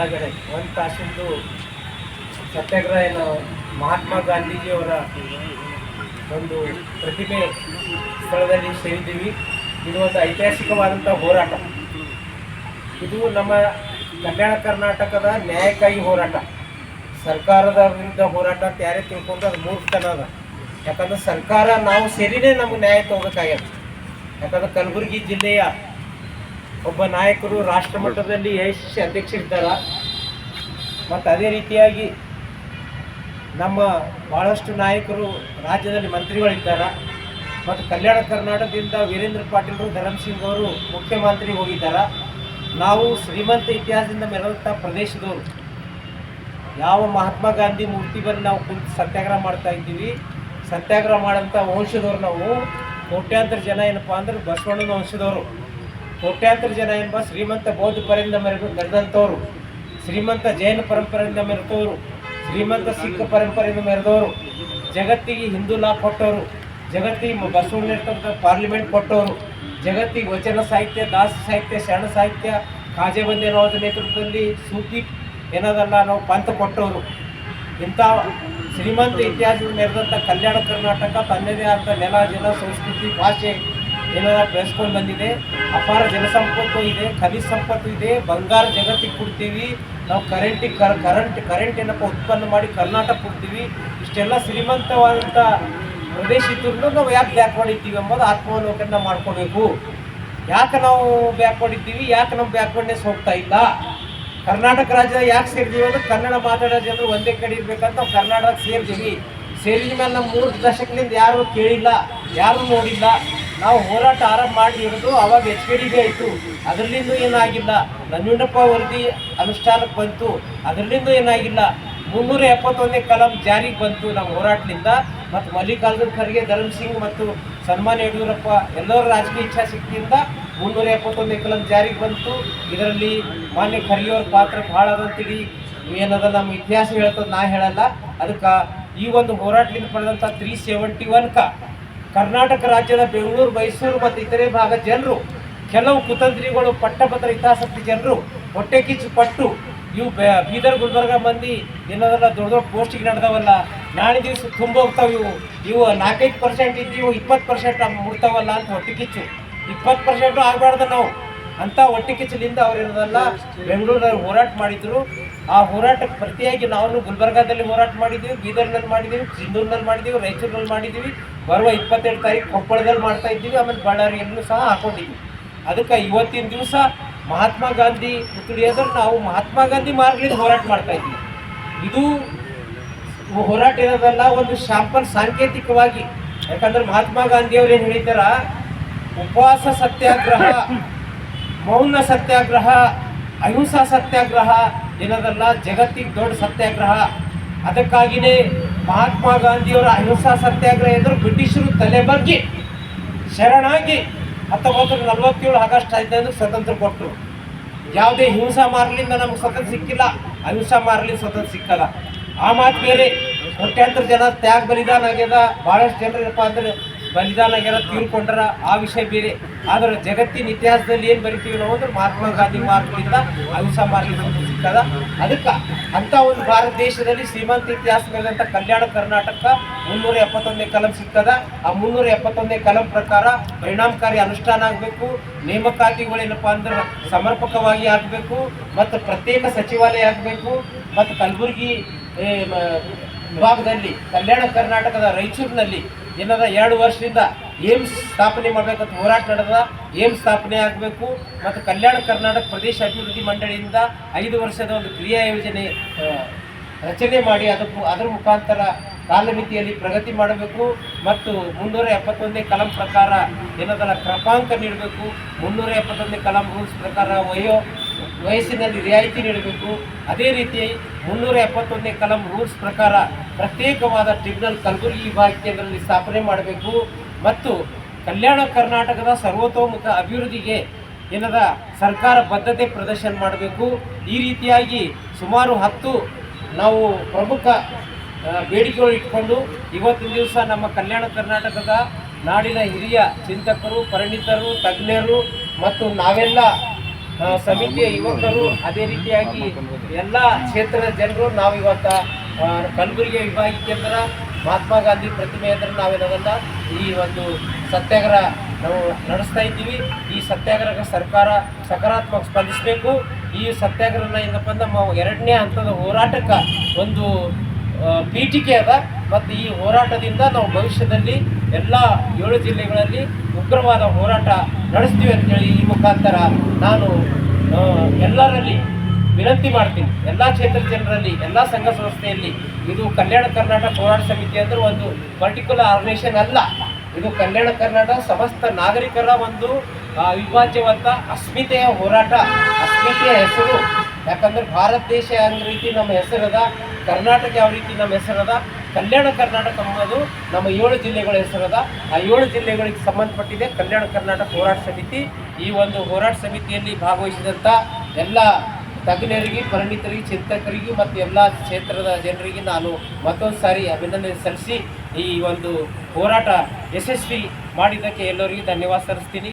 ಒಳಗಡೆ ಒಂದು ತಾಸಿಂದು ಸತ್ಯಾಗ್ರಹ ಏನು ಮಹಾತ್ಮ ಗಾಂಧೀಜಿಯವರ ಒಂದು ಪ್ರತಿಮೆ ಸ್ಥಳದಲ್ಲಿ ಸೇರಿದ್ದೀವಿ. ಇದು ಒಂದು ಐತಿಹಾಸಿಕವಾದಂಥ ಹೋರಾಟ. ಇದು ನಮ್ಮ ಕಲ್ಯಾಣ ಕರ್ನಾಟಕದ ನ್ಯಾಯಕ್ಕಾಗಿ ಹೋರಾಟ. ಸರ್ಕಾರದ ವಿರುದ್ಧ ಹೋರಾಟ ಅಂತ ಯಾರೇ ತಿಳ್ಕೊಂಡು ಅದು ಅದ. ಯಾಕಂದ್ರೆ ಸರ್ಕಾರ ನಾವು ಸೇರಿನೇ ನಮ್ಗೆ ನ್ಯಾಯ ತಗೋಬೇಕಾಗ್ಯದ ಯಾಕಂದ್ರೆ ಕಲಬುರಗಿ ಜಿಲ್ಲೆಯ ಒಬ್ಬ ನಾಯಕರು ರಾಷ್ಟ್ರ ಮಟ್ಟದಲ್ಲಿ ಯಶಸ್ವಿ ಅಧ್ಯಕ್ಷರಿದ್ದಾರ ಮತ್ತು ಅದೇ ರೀತಿಯಾಗಿ ನಮ್ಮ ಭಾಳಷ್ಟು ನಾಯಕರು ರಾಜ್ಯದಲ್ಲಿ ಮಂತ್ರಿಗಳಿದ್ದಾರೆ. ಮತ್ತು ಕಲ್ಯಾಣ ಕರ್ನಾಟಕದಿಂದ ವೀರೇಂದ್ರ ಪಾಟೀಲರು ಧರಮ್ ಸಿಂಗ್ ಅವರು ಮುಖ್ಯಮಂತ್ರಿ ಹೋಗಿದ್ದಾರೆ. ನಾವು ಶ್ರೀಮಂತ ಇತಿಹಾಸದಿಂದ ಮೆರೆದಂಥ ಪ್ರದೇಶದವರು. ಯಾವ ಮಹಾತ್ಮ ಗಾಂಧಿ ಮೂರ್ತಿ ಬಂದು ನಾವು ಕುಂತು ಸತ್ಯಾಗ್ರಹ ಮಾಡ್ತಾ ಇದ್ದೀವಿ. ಸತ್ಯಾಗ್ರಹ ಮಾಡೋಂಥ ವಂಶದವ್ರು ನಾವು. ಕೋಟ್ಯಾಂತರ ಜನ ಏನಪ್ಪ ಅಂದ್ರೆ ಬಸವಣ್ಣನ ವಂಶದವರು. ಕೋಟ್ಯಾಂತರ ಜನ ಎಂಬ ಶ್ರೀಮಂತ ಬೌದ್ಧ ಪರಿಂದ ಮೆರೆದು ನಡೆದಂಥವ್ರು, ಶ್ರೀಮಂತ ಜೈನ ಪರಂಪರೆಯಿಂದ ಮೆರೆದವರು, ಶ್ರೀಮಂತ ಸಿಖ್ ಪರಂಪರೆಯಿಂದ ಮೆರೆದವರು, ಜಗತ್ತಿಗೆ ಹಿಂದೂ ಲಾ ಕೊಟ್ಟವರು, ಜಗತ್ತಿಗೆ ಬಸವಣ್ಣ ಪಾರ್ಲಿಮೆಂಟ್ ಕೊಟ್ಟವರು, ಜಗತ್ತಿಗೆ ವಚನ ಸಾಹಿತ್ಯ, ದಾಸ ಸಾಹಿತ್ಯ, ಶರಣ ಸಾಹಿತ್ಯ ಕಾಜೆ ಬಂದೇನವರ ನೇತೃತ್ವದಲ್ಲಿ ಸೂಫಿ ಏನದಲ್ಲ ನಾವು ಪಂಥ ಕೊಟ್ಟವರು. ಇಂಥ ಶ್ರೀಮಂತ ಇತಿಹಾಸದಲ್ಲಿ ಮೆರೆದಂಥ ಕಲ್ಯಾಣ ಕರ್ನಾಟಕ ತನ್ನದೇ ಆದ ನೆಲ, ಜಲ, ಸಂಸ್ಕೃತಿ, ಭಾಷೆ ಏನಾರ ಬೆಳೆಸ್ಕೊಂಡು ಬಂದಿದೆ, ಅಪಾರ ಜನಸಂಪತ್ತು ಇದೆ, ಖನಿಜ ಸಂಪತ್ತು ಇದೆ, ಬಂಗಾರ ಜಗತ್ತಿಗೆ ಕೊಡ್ತೀವಿ, ನಾವು ಕರೆಂಟಿಗೆ ಕರ್ ಕರೆಂಟ್ ಕರೆಂಟ್ ಏನಪ್ಪ ಉತ್ಪನ್ನ ಮಾಡಿ ಕರ್ನಾಟಕ ಕೊಡ್ತೀವಿ, ಇಷ್ಟೆಲ್ಲ ಶ್ರೀಮಂತವಾದಂಥ ಪ್ರದೇಶ ಇದ್ರೂ ನಾವು ಯಾಕೆ ಬ್ಯಾಕ್ ಮಾಡಿದ್ದೀವಿ ಎಂಬುದು ಆತ್ಮಾವಲೋಕನ ಮಾಡ್ಕೋಬೇಕು. ಯಾಕೆ ನಾವು ಬ್ಯಾಕ್ ಮಾಡಿದ್ದೀವಿ, ಯಾಕೆ ನಮ್ಮ ಬ್ಯಾಕ್ವರ್ಡ್ನೆಸ್ ಹೋಗ್ತಾ ಇಲ್ಲ? ಕರ್ನಾಟಕ ರಾಜ್ಯ ಯಾಕೆ ಸೇರಿದೀವಿ ಅಂದ್ರೆ ಕನ್ನಡ ಮಾತಾಡೋ ಜನರು ಒಂದೇ ಕಡೆ ಇರ್ಬೇಕಂತ ನಾವು ಕರ್ನಾಟಕ ಸೇರಿದೀವಿ. ಸೇರಿದ ಮೇಲೆ ನಮ್ಮ ಮೂರು ದಶಕದಿಂದ ಯಾರು ಕೇಳಿಲ್ಲ, ಯಾರು ನೋಡಿಲ್ಲ. ನಾವು ಹೋರಾಟ ಆರಂಭ ಮಾಡಿ ಇರೋದು ಅವಾಗ ಎಚ್ ಕೆ ಡಿಗೆ ಆಯಿತು ಅದರಲ್ಲಿಂದ ಏನಾಗಿಲ್ಲ. ನಂಜುಂಡಪ್ಪ ವರದಿ ಅನುಷ್ಠಾನಕ್ಕೆ ಬಂತು. ಅದರಲ್ಲಿಂದ ಏನಾಗಿಲ್ಲ. ಮುನ್ನೂರ ಎಪ್ಪತ್ತೊಂದನೇ ಕಲಂ ಜಾರಿಗೆ ಬಂತು ನಮ್ಮ ಹೋರಾಟದಿಂದ. ಮತ್ತು ಮಲ್ಲಿಕಾರ್ಜುನ್ ಖರ್ಗೆ, ಧರ್ಮ್ ಸಿಂಗ್ ಮತ್ತು ಸನ್ಮಾನ್ಯ ಯಡಿಯೂರಪ್ಪ ಎಲ್ಲರ ರಾಜಕೀಯ ಇಚ್ಛಾಶಕ್ತಿಯಿಂದ ಮುನ್ನೂರ ಎಪ್ಪತ್ತೊಂದನೇ ಕಲಂ ಜಾರಿಗೆ ಬಂತು. ಇದರಲ್ಲಿ ಮಾನ್ಯ ಖರ್ಗೆಯವ್ರ ಪಾತ್ರ ಭಾಳ ಅದಂತೇಳಿ ಏನದ ನಮ್ಮ ಇತಿಹಾಸ ಹೇಳ್ತದೆ, ನಾ ಹೇಳಲ್ಲ. ಅದಕ್ಕೆ ಈ ಒಂದು ಹೋರಾಟದಿಂದ ಪಡೆದಂಥ ತ್ರೀ ಸೆವೆಂಟಿ ಒನ್ಕ ಕರ್ನಾಟಕ ರಾಜ್ಯದ ಬೆಂಗಳೂರು, ಮೈಸೂರು ಮತ್ತು ಇತರೆ ಭಾಗದ ಜನರು, ಕೆಲವು ಕುತಂತ್ರಿಗಳು, ಪಟ್ಟಭದ್ರ ಹಿತಾಸಕ್ತಿ ಜನರು, ಹೊಟ್ಟೆ ಕಿಚ್ಚು ಪಟ್ಟು ಇವು ಬೀದರ್, ಗುಲ್ಬರ್ಗ ಮಂದಿ ಏನಾದ್ರೆಲ್ಲ ದೊಡ್ಡ ದೊಡ್ಡ ಪೋಸ್ಟಿಗೆ ನಡೆದವಲ್ಲ, ನಾಳೆ ದಿವಸ ತುಂಬ ಹೋಗ್ತಾವೆ ಇವು. ಇವು ನಾಲ್ಕೈದು ಪರ್ಸೆಂಟ್ ಇದ್ದೀವು ಇಪ್ಪತ್ತು ಪರ್ಸೆಂಟ್ ಮುಡ್ತಾವಲ್ಲ ಅಂತ ಹೊಟ್ಟೆ ಕಿಚ್ಚು. ಇಪ್ಪತ್ತು ಪರ್ಸೆಂಟು ಆಗಬಾರ್ದು ನಾವು. ಅಂತ ಒಟ್ಟಿ ಕಿಚ್ಚಲಿಂದ ಅವ್ರು ಏನದಲ್ಲ ಬೆಂಗಳೂರಲ್ಲಿ ಹೋರಾಟ ಮಾಡಿದ್ರು. ಆ ಹೋರಾಟಕ್ಕೆ ಪ್ರತಿಯಾಗಿ ನಾವು ಗುಲ್ಬರ್ಗಾದಲ್ಲಿ ಹೋರಾಟ ಮಾಡಿದ್ದೀವಿ ಬೀದರ್ನಲ್ಲಿ ಮಾಡಿದ್ದೀವಿ ಸಿಂಧೂರ್ನಲ್ಲಿ ಮಾಡಿದ್ದೀವಿ ರಾಯಚೂರಿನಲ್ಲಿ ಮಾಡಿದ್ದೀವಿ ಬರುವ ಇಪ್ಪತ್ತೆರಡು ತಾರೀಕು ಕೊಪ್ಪಳದಲ್ಲಿ ಮಾಡ್ತಾ ಇದ್ದೀವಿ, ಆಮೇಲೆ ಬಳ್ಳಾರಿಯಲ್ಲೂ ಸಹ ಹಾಕೊಂಡಿದ್ದೀವಿ. ಅದಕ್ಕೆ ಇವತ್ತಿನ ದಿವಸ ಮಹಾತ್ಮ ಗಾಂಧಿ ಪುತ್ರಿಯಾದ್ರೆ ನಾವು ಮಹಾತ್ಮ ಗಾಂಧಿ ಮಾರ್ಗದಿಂದ ಹೋರಾಟ ಮಾಡ್ತಾ ಇದ್ದೀವಿ. ಇದು ಹೋರಾಟ ಇರೋದಲ್ಲ ಒಂದು ಶಾಂಪಲ್ ಸಾಂಕೇತಿಕವಾಗಿ. ಯಾಕಂದ್ರೆ ಮಹಾತ್ಮ ಗಾಂಧಿ ಅವ್ರು ಏನು ಹೇಳಿದಾರ ಉಪವಾಸ ಸತ್ಯಾಗ್ರಹ. ಮೌನ ಸತ್ಯಾಗ್ರಹ, ಅಹಿಂಸಾ ಸತ್ಯಾಗ್ರಹ, ಏನದಲ್ಲ, ಜಗತ್ತಿಗೆ ದೊಡ್ಡ ಸತ್ಯಾಗ್ರಹ. ಅದಕ್ಕಾಗಿನೇ ಮಹಾತ್ಮ ಗಾಂಧಿಯವರ ಅಹಿಂಸಾ ಸತ್ಯಾಗ್ರಹ ಎಂದ್ರೆ ಬ್ರಿಟಿಷರು ತಲೆ ಬಗ್ಗೆ, ಶರಣಾಗಿ ಹತ್ತೊಂಬತ್ತು ನೂರ ನಲವತ್ತೇಳು ಆಗಸ್ಟ್ ಹದಿನೈದು ಸ್ವತಂತ್ರ ಕೊಟ್ಟರು. ಯಾವುದೇ ಹಿಂಸಾ ಮಾರ್ಲಿಂದ ನಮ್ಗೆ ಸ್ವತಂತ್ರ ಸಿಕ್ಕಿಲ್ಲ, ಅಹಿಂಸಾ ಮಾರ್ಲಿಂದ ಸ್ವತಂತ್ರ ಸಿಕ್ಕಲ್ಲ. ಆ ಮಾತು ಬೇರೆ. ಕೋಟ್ಯಾಂತರ ಜನ ತ್ಯಾಗ ಬಲಿದಾನ ಆಗ್ಯದ. ಭಾಳಷ್ಟು ಜನರು ಏನಪ್ಪ ಅಂದ್ರೆ ಬಲಿದಾನ ಆಗ್ಯಾರ ತೀರ್ಕೊಂಡ್ರ ಆ ವಿಷಯ ಬೇರೆ. ಆದ್ರೆ ಜಗತ್ತಿನ ಇತಿಹಾಸದಲ್ಲಿ ಏನು ಬರಿತೀವಿ ನಾವು ಅಂದ್ರೆ ಮಹಾತ್ಮ ಗಾಂಧಿ ಮಾರ್ಗದಿಂದ ಅಹಿಂಸಾ ಮಾರ್ಗದಿಂದ ಸಿಕ್ಕದ ಅದಕ್ಕೆ ಅಂತ ಒಂದು ಭಾರತ ದೇಶದಲ್ಲಿ ಶ್ರೀಮಂತ ಇತಿಹಾಸ ಮೇಲಂತ ಕಲ್ಯಾಣ ಕರ್ನಾಟಕ ಮುನ್ನೂರ ಎಪ್ಪತ್ತೊಂದನೇ ಕಲಂ ಸಿಕ್ಕದ ಆ ಮುನ್ನೂರ ಎಪ್ಪತ್ತೊಂದನೇ ಕಲಂ ಪ್ರಕಾರ ಪರಿಣಾಮಕಾರಿ ಅನುಷ್ಠಾನ ಆಗಬೇಕು. ನೇಮಕಾತಿಗಳೇನಪ್ಪ ಅಂದ್ರೆ ಸಮರ್ಪಕವಾಗಿ ಆಗಬೇಕು. ಮತ್ತು ಪ್ರತ್ಯೇಕ ಸಚಿವಾಲಯ ಆಗಬೇಕು. ಮತ್ತು ಕಲಬುರಗಿ ವಿಭಾಗದಲ್ಲಿ ಕಲ್ಯಾಣ ಕರ್ನಾಟಕದ ರಾಯಚೂರಿನಲ್ಲಿ ಏನದ ಎರಡು ವರ್ಷದಿಂದ ಏಮ್ಸ್ ಸ್ಥಾಪನೆ ಮಾಡಬೇಕಂತ ಹೋರಾಟ ನಡೆದ. ಏಮ್ಸ್ ಸ್ಥಾಪನೆ ಆಗಬೇಕು ಮತ್ತು ಕಲ್ಯಾಣ ಕರ್ನಾಟಕ ಪ್ರದೇಶ ಅಭಿವೃದ್ಧಿ ಮಂಡಳಿಯಿಂದ ಐದು ವರ್ಷದ ಒಂದು ಕ್ರಿಯಾ ಯೋಜನೆ ರಚನೆ ಮಾಡಿ ಅದಕ್ಕೂ ಅದರ ಮುಖಾಂತರ ಕಾಲಮಿತಿಯಲ್ಲಿ ಪ್ರಗತಿ ಮಾಡಬೇಕು ಮತ್ತು ಮುನ್ನೂರ ಎಪ್ಪತ್ತೊಂದನೇ ಕಲಂ ಪ್ರಕಾರ ಏನದಲ್ಲ ಕ್ರಮಾಂಕ ನೀಡಬೇಕು. ಮುನ್ನೂರ ಎಪ್ಪತ್ತೊಂದನೇ ಕಲಂ ರೂಲ್ಸ್ ಪ್ರಕಾರ ವಯೋ ವಯಸ್ಸಿನಲ್ಲಿ ರಿಯಾಯಿತಿ ನೀಡಬೇಕು. ಅದೇ ರೀತಿ ಮುನ್ನೂರ ಎಪ್ಪತ್ತೊಂದನೇ ಕಲಂ ರೂಲ್ಸ್ ಪ್ರಕಾರ ಪ್ರತ್ಯೇಕವಾದ ಟ್ರಿಬ್ಯುನಲ್ ಕಲಬುರಗಿ ವಿಭಾಗ ಕೇಂದ್ರದಲ್ಲಿ ಸ್ಥಾಪನೆ ಮಾಡಬೇಕು. ಮತ್ತು ಕಲ್ಯಾಣ ಕರ್ನಾಟಕದ ಸರ್ವತೋಮುಖ ಅಭಿವೃದ್ಧಿಗೆ ಏನದ ಸರ್ಕಾರ ಬದ್ಧತೆ ಪ್ರದರ್ಶನ ಮಾಡಬೇಕು. ಈ ರೀತಿಯಾಗಿ ಸುಮಾರು ಹತ್ತು ನಾವು ಪ್ರಮುಖ ಬೇಡಿಕೆಗಳು ಇಟ್ಕೊಂಡು ಇವತ್ತಿನ ದಿವಸ ನಮ್ಮ ಕಲ್ಯಾಣ ಕರ್ನಾಟಕದ ನಾಡಿನ ಹಿರಿಯ ಚಿಂತಕರು, ಪರಿಣಿತರು, ತಜ್ಞರು ಮತ್ತು ನಾವೆಲ್ಲ ಸಮಿತಿಯ ಯುವಕರು ಅದೇ ರೀತಿಯಾಗಿ ಎಲ್ಲ ಕ್ಷೇತ್ರದ ಜನರು ನಾವು ಇವತ್ತ ಕಲಬುರಗಿ ವಿಭಾಗ ಕೇಂದ್ರ ಮಹಾತ್ಮ ಗಾಂಧಿ ಪ್ರತಿಮೆ ಅಂದ್ರೆ ನಾವೇನದಲ್ಲ ಈ ಒಂದು ಸತ್ಯಾಗ್ರಹ ನಾವು ನಡೆಸ್ತಾ ಇದ್ದೀವಿ. ಈ ಸತ್ಯಾಗ್ರಹಕ್ಕೆ ಸರ್ಕಾರ ಸಕಾರಾತ್ಮಕ ಸ್ಪಂದಿಸಬೇಕು. ಈ ಸತ್ಯಾಗ್ರಹನ ಏನಪ್ಪ ಅಂದ್ರೆ ನಮ್ಮ ಎರಡನೇ ಹಂತದ ಹೋರಾಟಕ್ಕೆ ಒಂದು ಪೀಠಿಕೆ ಅದ. ಮತ್ತು ಈ ಹೋರಾಟದಿಂದ ನಾವು ಭವಿಷ್ಯದಲ್ಲಿ ಎಲ್ಲ ಏಳು ಜಿಲ್ಲೆಗಳಲ್ಲಿ ಉಗ್ರವಾದ ಹೋರಾಟ ನಡೆಸ್ತೀವಿ ಅಂತೇಳಿ ಈ ಮುಖಾಂತರ ನಾನು ಎಲ್ಲರಲ್ಲಿ ವಿನಂತಿ ಮಾಡ್ತೀನಿ. ಎಲ್ಲ ಕ್ಷೇತ್ರ ಜನರಲ್ಲಿ, ಎಲ್ಲ ಸಂಘ ಸಂಸ್ಥೆಯಲ್ಲಿ ಇದು ಕಲ್ಯಾಣ ಕರ್ನಾಟಕ ಹೋರಾಟ ಸಮಿತಿ ಅಂದ್ರೆ ಒಂದು ಪರ್ಟಿಕ್ಯುಲರ್ ಆರ್ಗನೈಸೇಷನ್ ಅಲ್ಲ. ಇದು ಕಲ್ಯಾಣ ಕರ್ನಾಟಕ ಸಮಸ್ತ ನಾಗರಿಕರ ಒಂದು ಅವಿಭಾಜ್ಯವಂತ ಅಸ್ಮಿತೆಯ ಹೋರಾಟ, ಅಸ್ಮಿತೆಯ ಹೆಸರು. ಯಾಕಂದ್ರೆ ಭಾರತ ದೇಶ ಯಾವ ರೀತಿ ನಮ್ಮ ಹೆಸರದ, ಕರ್ನಾಟಕ ಯಾವ ರೀತಿ ನಮ್ಮ ಹೆಸರದ ಕಲ್ಯಾಣ ಕರ್ನಾಟಕ ಅನ್ನೋದು ನಮ್ಮ ಏಳು ಜಿಲ್ಲೆಗಳ ಹೆಸರದ ಆ ಏಳು ಜಿಲ್ಲೆಗಳಿಗೆ ಸಂಬಂಧಪಟ್ಟಿದೆ. ಕಲ್ಯಾಣ ಕರ್ನಾಟಕ ಹೋರಾಟ ಸಮಿತಿ. ಈ ಒಂದು ಹೋರಾಟ ಸಮಿತಿಯಲ್ಲಿ ಭಾಗವಹಿಸಿದಂಥ ಎಲ್ಲ ತಜ್ಞರಿಗೆ, ಪರಿಣಿತರಿಗೆ, ಚಿಂತಕರಿಗೆ ಮತ್ತು ಎಲ್ಲ ಕ್ಷೇತ್ರದ ಜನರಿಗೆ ನಾನು ಮತ್ತೊಂದು ಸಾರಿ ಅಭಿನಂದನೆ ಸಲ್ಲಿಸಿ ಈ ಒಂದು ಹೋರಾಟ ಯಶಸ್ವಿ ಮಾಡಿದ್ದಕ್ಕೆ ಎಲ್ಲರಿಗೂ ಧನ್ಯವಾದ ಸಲ್ಲಿಸ್ತೀನಿ.